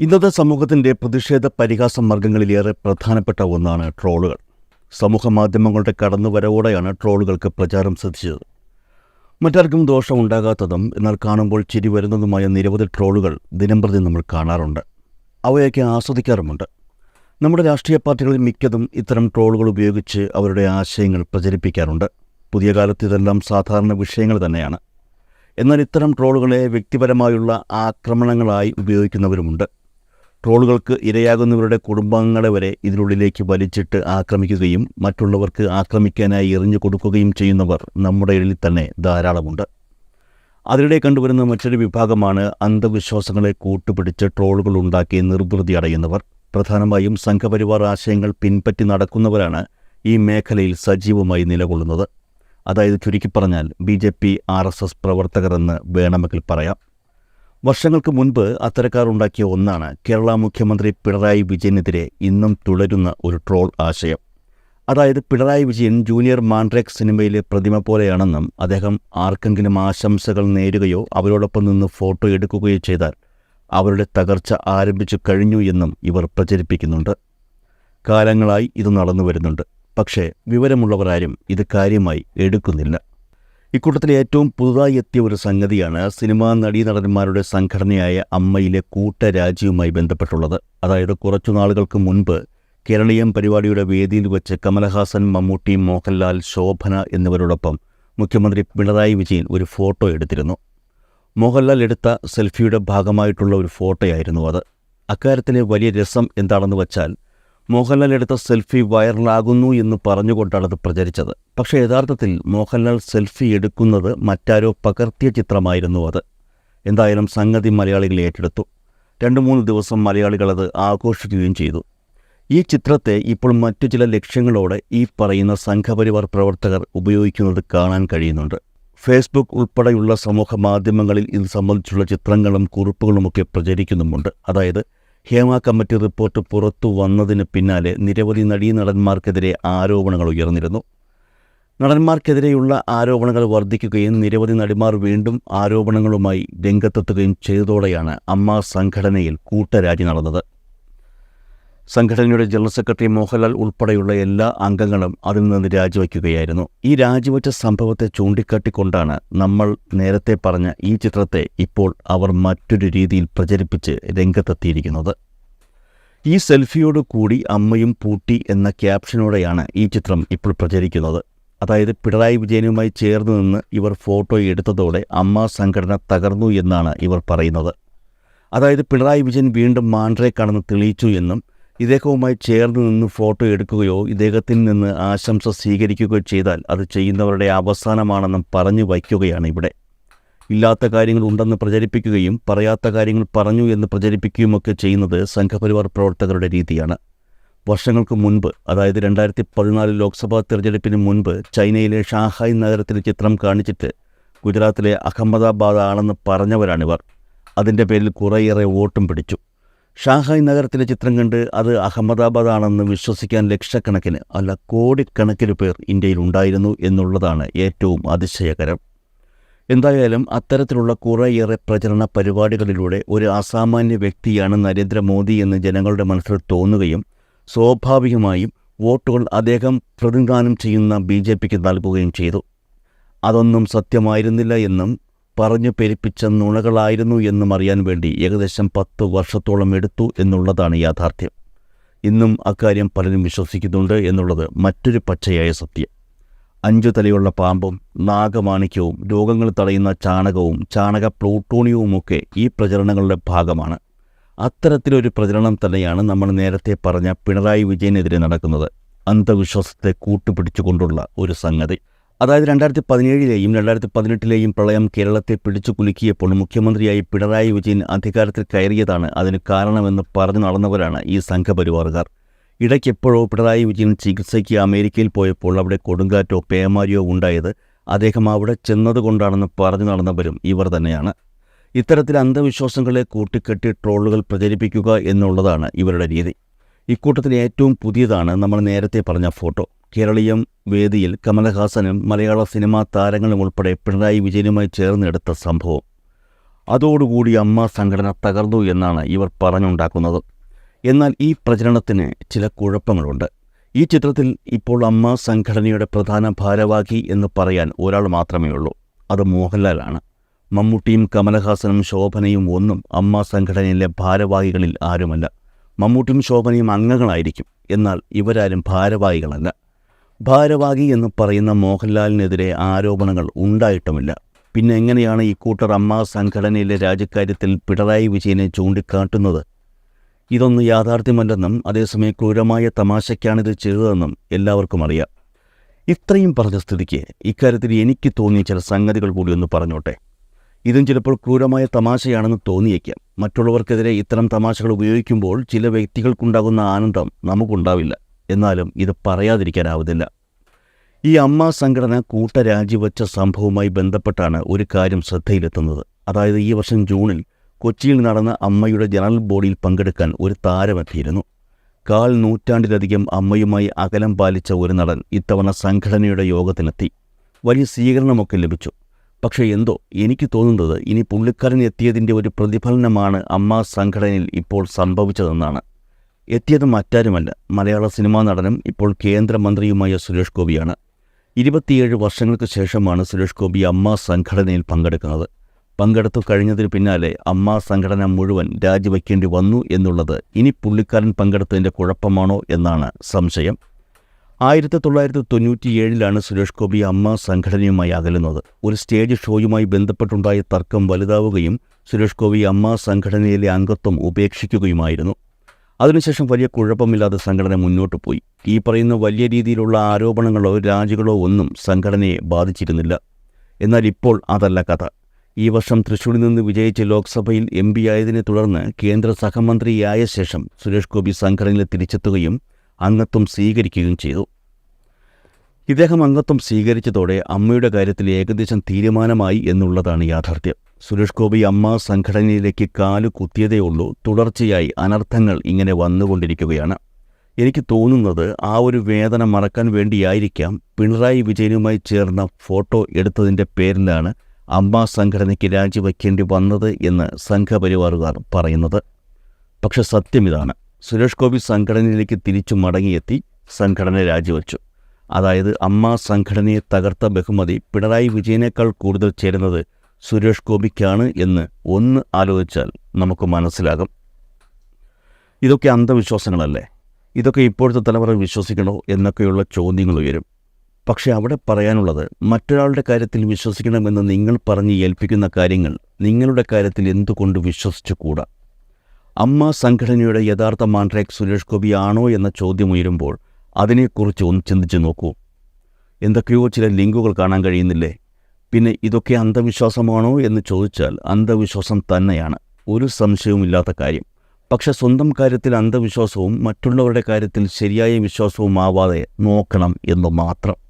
ഇന്നത്തെ സമൂഹത്തിന്റെ പ്രതിഷേധ പരിഹാസ മാർഗങ്ങളിലേറെ പ്രധാനപ്പെട്ട ഒന്നാണ് ട്രോളുകൾ. സമൂഹ മാധ്യമങ്ങളുടെ കടന്നുവരവോടെയാണ് ട്രോളുകൾക്ക് പ്രചാരം സിദ്ധിച്ചത്. മറ്റാർക്കും ദോഷമുണ്ടാകാത്തതും എന്നാൽ കാണുമ്പോൾ ചിരി വരുന്നതുമായ നിരവധി ട്രോളുകൾ ദിനംപ്രതി നമ്മൾ കാണാറുണ്ട്. അവയൊക്കെ ആസ്വദിക്കാറുമുണ്ട്. നമ്മുടെ രാഷ്ട്രീയ പാർട്ടികളിൽ മിക്കതും ഇത്തരം ട്രോളുകൾ ഉപയോഗിച്ച് അവരുടെ ആശയങ്ങൾ പ്രചരിപ്പിക്കാറുണ്ട്. പുതിയ കാലത്ത് ഇതെല്ലാം സാധാരണ വിഷയങ്ങൾ തന്നെയാണ്. എന്നാൽ ഇത്തരം ട്രോളുകളെ വ്യക്തിപരമായുള്ള ആക്രമണങ്ങളായി ഉപയോഗിക്കുന്നവരുമുണ്ട്. ട്രോളുകൾക്ക് ഇരയാകുന്നവരുടെ കുടുംബാംഗങ്ങളെ വരെ ഇതിനുള്ളിലേക്ക് വലിച്ചിട്ട് ആക്രമിക്കുകയും മറ്റുള്ളവർക്ക് ആക്രമിക്കാനായി എറിഞ്ഞു കൊടുക്കുകയും ചെയ്യുന്നവർ നമ്മുടെ ഇടയിൽ തന്നെ ധാരാളമുണ്ട്. അതിനിടെ കണ്ടുവരുന്ന മറ്റൊരു വിഭാഗമാണ് അന്ധവിശ്വാസങ്ങളെ കൂട്ടുപിടിച്ച് ട്രോളുകൾ ഉണ്ടാക്കി നിർവൃതി അടയുന്നവർ. പ്രധാനമായും സംഘപരിവാർ ആശയങ്ങൾ പിൻപറ്റി നടക്കുന്നവരാണ് ഈ മേഖലയിൽ സജീവമായി നിലകൊള്ളുന്നത്. അതായത് ചുരുക്കി പറഞ്ഞാൽ B J P R S S പ്രവർത്തകരെന്ന് വേണമെങ്കിൽ പറയാം. വർഷങ്ങൾക്ക് മുൻപ് അത്തരക്കാർ ഉണ്ടാക്കിയ ഒന്നാണ് കേരള മുഖ്യമന്ത്രി പിണറായി വിജയനെതിരെ ഇന്നും തുടരുന്ന ഒരു ട്രോൾ ആശയം. അതായത് പിണറായി വിജയൻ ജൂനിയർ മാൻഡ്രേക്ക് സിനിമയിലെ പ്രതിമ പോലെയാണെന്നും അദ്ദേഹം ആർക്കെങ്കിലും ആശംസകൾ നേരുകയോ അവരോടൊപ്പം നിന്ന് ഫോട്ടോ എടുക്കുകയോ ചെയ്താൽ അവരുടെ തകർച്ച ആരംഭിച്ചു കഴിഞ്ഞു എന്നും ഇവർ പ്രചരിപ്പിക്കുന്നുണ്ട്. കാലങ്ങളായി ഇത് നടന്നു വരുന്നുണ്ട് പക്ഷേ വിവരമുള്ളവരാരും ഇത് കാര്യമായി എടുക്കുന്നില്ല. ഇക്കൂട്ടത്തിലെ ഏറ്റവും പുതുതായി എത്തിയ ഒരു സംഗതിയാണ് സിനിമാ നടീനടന്മാരുടെ സംഘടനയായ അമ്മയിലെ കൂട്ടരാജിയുമായി ബന്ധപ്പെട്ടുള്ളത്. അതായത് കുറച്ചു നാളുകൾക്ക് മുൻപ് കേരളീയം പരിപാടിയുടെ വേദിയിൽ വെച്ച് കമലഹാസൻ മമ്മൂട്ടി മോഹൻലാൽ ശോഭന എന്നിവരോടൊപ്പം മുഖ്യമന്ത്രി പിണറായി വിജയൻ ഒരു ഫോട്ടോ എടുത്തിരുന്നു. മോഹൻലാൽ എടുത്ത സെൽഫിയുടെ ഭാഗമായിട്ടുള്ള ഒരു ഫോട്ടോയായിരുന്നു അത്. അക്കാര്യത്തിലെ വലിയ രസം എന്താണെന്ന് വച്ചാൽ മോഹൻലാൽ എടുത്ത സെൽഫി വൈറലാകുന്നു എന്ന് പറഞ്ഞുകൊണ്ടാണ് അത് പ്രചരിച്ചത്. പക്ഷേ യഥാർത്ഥത്തിൽ മോഹൻലാൽ സെൽഫി എടുക്കുന്നത് മറ്റാരോ പകർത്തിയ ചിത്രമായിരുന്നു അത്. എന്തായാലും സംഗതി മലയാളികൾ ഏറ്റെടുത്തു. രണ്ട് മൂന്ന് ദിവസം മലയാളികൾ അത് ആഘോഷിക്കുകയും ചെയ്തു. ഈ ചിത്രത്തെ ഇപ്പോൾ മറ്റു ചില ലക്ഷ്യങ്ങളോടെ ഈ പറയുന്ന സംഘപരിവാർ പ്രവർത്തകർ ഉപയോഗിക്കുന്നത് കാണാൻ കഴിയുന്നുണ്ട്. ഫേസ്ബുക്ക് ഉൾപ്പെടെയുള്ള സമൂഹ മാധ്യമങ്ങളിൽ ഇത് സംബന്ധിച്ചുള്ള ചിത്രങ്ങളും കുറിപ്പുകളുമൊക്കെ പ്രചരിക്കുന്നുമുണ്ട്. അതായത് ഹേമ കമ്മിറ്റി റിപ്പോർട്ട് പുറത്തു വന്നതിന് പിന്നാലെ നിരവധി നടീനടന്മാർക്കെതിരെ ആരോപണങ്ങൾ ഉയർന്നിരുന്നു. നടന്മാർക്കെതിരെയുള്ള ആരോപണങ്ങൾ വർദ്ധിക്കുകയും നിരവധി നടിമാർ വീണ്ടും ആരോപണങ്ങളുമായി രംഗത്തെത്തുകയും ചെയ്തതോടെയാണ് അമ്മ സംഘടനയിൽ കൂട്ടരാജി നടന്നത്. സംഘടനയുടെ ജനറൽ സെക്രട്ടറി മോഹൻലാൽ ഉൾപ്പെടെയുള്ള എല്ലാ അംഗങ്ങളും അതിൽ നിന്ന് രാജിവയ്ക്കുകയായിരുന്നു ഈ രാജിവെച്ച സംഭവത്തെ ചൂണ്ടിക്കാട്ടിക്കൊണ്ടാണ് നമ്മൾ നേരത്തെ പറഞ്ഞ ഈ ചിത്രത്തെ ഇപ്പോൾ അവർ മറ്റൊരു രീതിയിൽ പ്രചരിപ്പിച്ച് രംഗത്തെത്തിയിരിക്കുന്നത്. ഈ സെൽഫിയോട് കൂടി അമ്മയും പൂട്ടി എന്ന ക്യാപ്ഷനോടെയാണ് ഈ ചിത്രം ഇപ്പോൾ പ്രചരിക്കുന്നത്. അതായത് പിണറായി വിജയനുമായി ചേർന്ന് നിന്ന് ഇവർ ഫോട്ടോ എടുത്തതോടെ അമ്മ സംഘടന തകർന്നു എന്നാണ് ഇവർ പറയുന്നത്. അതായത് പിണറായി വിജയൻ വീണ്ടും മാൻഡ്രേക്കാണെന്ന് തെളിയിച്ചു എന്നും ഇദ്ദേഹവുമായി ചേർന്ന് നിന്ന് ഫോട്ടോ എടുക്കുകയോ ഇദ്ദേഹത്തിൽ നിന്ന് ആശംസ സ്വീകരിക്കുകയോ ചെയ്താൽ അത് ചെയ്യുന്നവരുടെ അവസാനമാണെന്നും പറഞ്ഞു വയ്ക്കുകയാണ് ഇവിടെ. ഇല്ലാത്ത കാര്യങ്ങൾ ഉണ്ടെന്ന് പ്രചരിപ്പിക്കുകയും പറയാത്ത കാര്യങ്ങൾ പറഞ്ഞു എന്ന് പ്രചരിപ്പിക്കുകയുമൊക്കെ ചെയ്യുന്നത് സംഘപരിവാർ പ്രവർത്തകരുടെ രീതിയാണ്. വർഷങ്ങൾക്ക് മുൻപ് അതായത് രണ്ടായിരത്തി പതിനാല് ലോക്സഭാ തിരഞ്ഞെടുപ്പിന് മുൻപ് ചൈനയിലെ ഷാങ്ഹായ് നഗരത്തിലെ ചിത്രം കാണിച്ചിട്ട് ഗുജറാത്തിലെ അഹമ്മദാബാദ് ആണെന്ന് പറഞ്ഞവരാണിവർ. അതിന്റെ പേരിൽ കുറേയേറെ വോട്ടും പിടിച്ചു. ഷാഹായ് നഗരത്തിലെ ചിത്രം കണ്ട് അത് അഹമ്മദാബാദ് ആണെന്ന് വിശ്വസിക്കാൻ ലക്ഷക്കണക്കിന് അല്ല കോടിക്കണക്കിന് പേർ ഇന്ത്യയിൽ ഉണ്ടായിരുന്നു എന്നുള്ളതാണ് ഏറ്റവും അതിശയകരം. എന്തായാലും അത്തരത്തിലുള്ള കുറേയേറെ പ്രചരണ പരിപാടികളിലൂടെ ഒരു അസാമാന്യ വ്യക്തിയാണ് നരേന്ദ്രമോദി എന്ന് ജനങ്ങളുടെ മനസ്സിൽ തോന്നുകയും സ്വാഭാവികമായും വോട്ടുകൾ അദ്ദേഹം പ്രതിദാനം ചെയ്യുന്ന ബി ജെ പിക്ക് നൽകുകയും ചെയ്തു. അതൊന്നും സത്യമായിരുന്നില്ല എന്നും പറഞ്ഞു പെരുപ്പിച്ച നുണകളായിരുന്നു എന്നും അറിയാൻ വേണ്ടി ഏകദേശം പത്ത് വർഷത്തോളം എടുത്തു എന്നുള്ളതാണ് യാഥാർത്ഥ്യം. ഇന്നും അക്കാര്യം പലരും വിശ്വസിക്കുന്നുണ്ട് എന്നുള്ളത് മറ്റൊരു പച്ചയായ സത്യം. അഞ്ചു തലയുള്ള പാമ്പും നാഗമാണിക്യവും രോഗങ്ങൾ തടയുന്ന ചാണകവും ചാണക പ്ലൂട്ടോണിയവുമൊക്കെ ഈ പ്രചരണങ്ങളുടെ ഭാഗമാണ്. അത്തരത്തിലൊരു പ്രചരണം തന്നെയാണ് നമ്മൾ നേരത്തെ പറഞ്ഞ പിണറായി വിജയനെതിരെ നടക്കുന്നത്. അന്ധവിശ്വാസത്തെ കൂട്ടുപിടിച്ചുകൊണ്ടുള്ള ഒരു സംഗതി. അതായത് രണ്ടായിരത്തി പതിനേഴിലെയും രണ്ടായിരത്തി പതിനെട്ടിലെയും പ്രളയം കേരളത്തെ പിടിച്ചു കുലുക്കിയപ്പോൾ മുഖ്യമന്ത്രിയായി പിണറായി വിജയൻ അധികാരത്തിൽ കയറിയതാണ് അതിന് കാരണമെന്ന് പറഞ്ഞു നടന്നവരാണ് ഈ സംഘപരിവാറുകാർ. ഇടയ്ക്കെപ്പോഴോ പിണറായി വിജയൻ ചികിത്സയ്ക്ക് അമേരിക്കയിൽ പോയപ്പോൾ അവിടെ കൊടുങ്കാറ്റോ പേമാരിയോ ഉണ്ടായത് അദ്ദേഹം അവിടെ ചെന്നതുകൊണ്ടാണെന്ന് പറഞ്ഞു നടന്നവരും ഇവർ തന്നെയാണ്. ഇത്തരത്തിൽ അന്ധവിശ്വാസങ്ങളെ കൂട്ടിക്കെട്ടി ട്രോളുകൾ പ്രചരിപ്പിക്കുക എന്നുള്ളതാണ് ഇവരുടെ രീതി. ഇക്കൂട്ടത്തിൽ ഏറ്റവും പുതിയതാണ് നമ്മൾ നേരത്തെ പറഞ്ഞ ഫോട്ടോ. കേരളീയം വേദിയിൽ കമലഹാസനും മലയാള സിനിമാ താരങ്ങളും ഉൾപ്പെടെ പിണറായി വിജയനുമായി ചേർന്നെടുത്ത സംഭവം. അതോടുകൂടി അമ്മ സംഘടന തകർന്നു എന്നാണ് ഇവർ പറഞ്ഞുണ്ടാക്കുന്നത്. എന്നാൽ ഈ പ്രചരണത്തിന് ചില കുഴപ്പങ്ങളുണ്ട്. ഈ ചിത്രത്തിൽ ഇപ്പോൾ അമ്മ സംഘടനയുടെ പ്രധാന ഭാരവാഹി എന്ന് പറയാൻ ഒരാൾ മാത്രമേ ഉള്ളൂ. അത് മോഹൻലാലാണ്. മമ്മൂട്ടിയും കമലഹാസനും ശോഭനയും ഒന്നും അമ്മ സംഘടനയിലെ ഭാരവാഹികളിൽ ആരുമല്ല. മമ്മൂട്ടിയും ശോഭനയും അംഗങ്ങളായിരിക്കും. എന്നാൽ ഇവരാരും ഭാരവാഹികളല്ല. ഭാരവാഹി എന്ന് പറയുന്ന മോഹൻലാലിനെതിരെ ആരോപണങ്ങൾ ഉണ്ടായിട്ടുമില്ല. പിന്നെ എങ്ങനെയാണ് ഈ കൂട്ടർ അമ്മ സംഘടനയിലെ രാജ്യക്കാര്യത്തിൽ പിണറായി വിജയനെ ചൂണ്ടിക്കാട്ടുന്നത്? ഇതൊന്നും യാഥാർത്ഥ്യമല്ലെന്നും അതേസമയം ക്രൂരമായ തമാശയ്ക്കാണിത് ചെയ്തതെന്നും എല്ലാവർക്കും അറിയാം. ഇത്രയും പറഞ്ഞ സ്ഥിതിക്ക് ഇക്കാര്യത്തിൽ എനിക്ക് തോന്നിയ ചില സംഗതികൾ കൂടി ഒന്ന് പറഞ്ഞോട്ടെ. ഇതും ചിലപ്പോൾ ക്രൂരമായ തമാശയാണെന്ന് തോന്നിയേക്കാം. മറ്റുള്ളവർക്കെതിരെ ഇത്തരം തമാശകൾ ഉപയോഗിക്കുമ്പോൾ ചില വ്യക്തികൾക്കുണ്ടാകുന്ന ആനന്ദം നമുക്കുണ്ടാവില്ല. എന്നാലും ഇത് പറയാതിരിക്കാനാവുന്നില്ല. ഈ അമ്മ സംഘടന കൂട്ടരാജിവെച്ച സംഭവവുമായി ബന്ധപ്പെട്ടാണ് ഒരു കാര്യം ശ്രദ്ധയിലെത്തുന്നത്. അതായത് ഈ വർഷം ജൂണിൽ കൊച്ചിയിൽ നടന്ന അമ്മയുടെ ജനറൽ ബോഡിയിൽ പങ്കെടുക്കാൻ ഒരു താരമെത്തിയിരുന്നു. കാൽ നൂറ്റാണ്ടിലധികം അമ്മയുമായി അകലം പാലിച്ച ഒരു നടൻ ഇത്തവണ സംഘടനയുടെ യോഗത്തിനെത്തി വലിയ സ്വീകരണമൊക്കെ ലഭിച്ചു. പക്ഷേ എന്തോ എനിക്ക് തോന്നുന്നത് ഇനി പുള്ളിക്കാരൻ എത്തിയതിന്റെ ഒരു പ്രതിഫലനമാണ് അമ്മ സംഘടനയിൽ ഇപ്പോൾ സംഭവിച്ചതെന്നാണ്. എത്തിയത് മറ്റാരുമല്ല. മലയാള സിനിമാ നടനും ഇപ്പോൾ കേന്ദ്രമന്ത്രിയുമായ സുരേഷ് ഗോപിയാണ്. ഇരുപത്തിയേഴ് വർഷങ്ങൾക്ക് ശേഷമാണ് സുരേഷ് ഗോപി അമ്മ സംഘടനയിൽ പങ്കെടുക്കുന്നത്. പങ്കെടുത്തു കഴിഞ്ഞതിന് പിന്നാലെ അമ്മ സംഘടന മുഴുവൻ രാജിവെക്കേണ്ടി വന്നു എന്നുള്ളത് ഇനി പുള്ളിക്കാരൻ പങ്കെടുത്തതിന്റെ കുഴപ്പമാണോ എന്നാണ് സംശയം. ആയിരത്തി തൊള്ളായിരത്തി തൊണ്ണൂറ്റിയേഴിലാണ് സുരേഷ് ഗോപി അമ്മ സംഘടനയുമായി അകലുന്നത്. ഒരു സ്റ്റേജ് ഷോയുമായി ബന്ധപ്പെട്ടുണ്ടായ തർക്കം വലുതാവുകയും സുരേഷ് ഗോപി അമ്മ സംഘടനയിലെ അംഗത്വം ഉപേക്ഷിക്കുകയുമായിരുന്നു. അതിനുശേഷം വലിയ കുഴപ്പമില്ലാതെ സംഘടന മുന്നോട്ട് പോയി. ഈ പറയുന്ന വലിയ രീതിയിലുള്ള ആരോപണങ്ങളോ രാജികളോ ഒന്നും സംഘടനയെ ബാധിച്ചിരുന്നില്ല. എന്നാൽ ഇപ്പോൾ അതല്ല കഥ. ഈ വർഷം തൃശൂരിൽ നിന്ന് വിജയിച്ച് ലോക്സഭയിൽ എം പി ആയതിനെ തുടർന്ന് കേന്ദ്ര സഹമന്ത്രിയായ ശേഷം സുരേഷ് ഗോപി സംഘടനയിൽ തിരിച്ചെത്തുകയും അംഗത്വം സ്വീകരിക്കുകയും ചെയ്തു. ഇദ്ദേഹം അംഗത്വം സ്വീകരിച്ചതോടെ അമ്മയുടെ കാര്യത്തിൽ ഏകദേശം തീരുമാനമായി എന്നുള്ളതാണ് യാഥാർത്ഥ്യം. സുരേഷ് ഗോപി അമ്മ സംഘടനയിലേക്ക് കാലു കുത്തിയതേ ഉള്ളൂ. തുടർച്ചയായി അനർത്ഥങ്ങൾ ഇങ്ങനെ വന്നുകൊണ്ടിരിക്കുകയാണ്. എനിക്ക് തോന്നുന്നത് ആ ഒരു വേദന മറക്കാൻ വേണ്ടിയായിരിക്കാം പിണറായി വിജയനുമായി ചേർന്ന ഫോട്ടോ എടുത്തതിന്റെ പേരിലാണ് അമ്മ സംഘടനയ്ക്ക് രാജിവയ്ക്കേണ്ടി വന്നത് എന്ന് സംഘപരിവാറുകാർ പറയുന്നത്. പക്ഷെ സത്യം ഇതാണ്. സുരേഷ് ഗോപി സംഘടനയിലേക്ക് തിരിച്ചു മടങ്ങിയെത്തി സംഘടന രാജിവെച്ചു. അതായത് അമ്മ സംഘടനയെ തകർത്ത ബഹുമതി പിണറായി വിജയനേക്കാൾ കൂടുതൽ ചേരുന്നത് സുരേഷ് ഗോപിക്കാണ് എന്ന് ഒന്ന് ആലോചിച്ചാൽ നമുക്ക് മനസ്സിലാകും. ഇതൊക്കെ അന്ധവിശ്വാസങ്ങളല്ലേ? ഇതൊക്കെ ഇപ്പോഴത്തെ തലമുറ വിശ്വസിക്കണോ എന്നൊക്കെയുള്ള ചോദ്യങ്ങൾ ഉയരും. പക്ഷേ അവിടെ പറയാനുള്ളത് മറ്റൊരാളുടെ കാര്യത്തിൽ വിശ്വസിക്കണമെന്ന് നിങ്ങൾ പറഞ്ഞ് ഏൽപ്പിക്കുന്ന കാര്യങ്ങൾ നിങ്ങളുടെ കാര്യത്തിൽ എന്തുകൊണ്ട് വിശ്വസിച്ചുകൂടാ? അമ്മ സംഘടനയുടെ യഥാർത്ഥ മാൻട്രേക്ക് സുരേഷ് ഗോപി ആണോ എന്ന ചോദ്യം ഉയരുമ്പോൾ അതിനെക്കുറിച്ച് ഒന്ന് ചിന്തിച്ചു നോക്കൂ. എന്തൊക്കെയോ ചില ലിങ്കുകൾ കാണാൻ കഴിയുന്നില്ലേ? പിന്നെ ഇതൊക്കെ അന്ധവിശ്വാസമാണോ എന്ന് ചോദിച്ചാൽ അന്ധവിശ്വാസം തന്നെയാണ്. ഒരു സംശയവുമില്ലാത്ത കാര്യം. പക്ഷെ സ്വന്തം കാര്യത്തിൽ അന്ധവിശ്വാസവും മറ്റുള്ളവരുടെ കാര്യത്തിൽ ശരിയായ വിശ്വാസവും ആവാതെ നോക്കണം എന്ന് മാത്രം.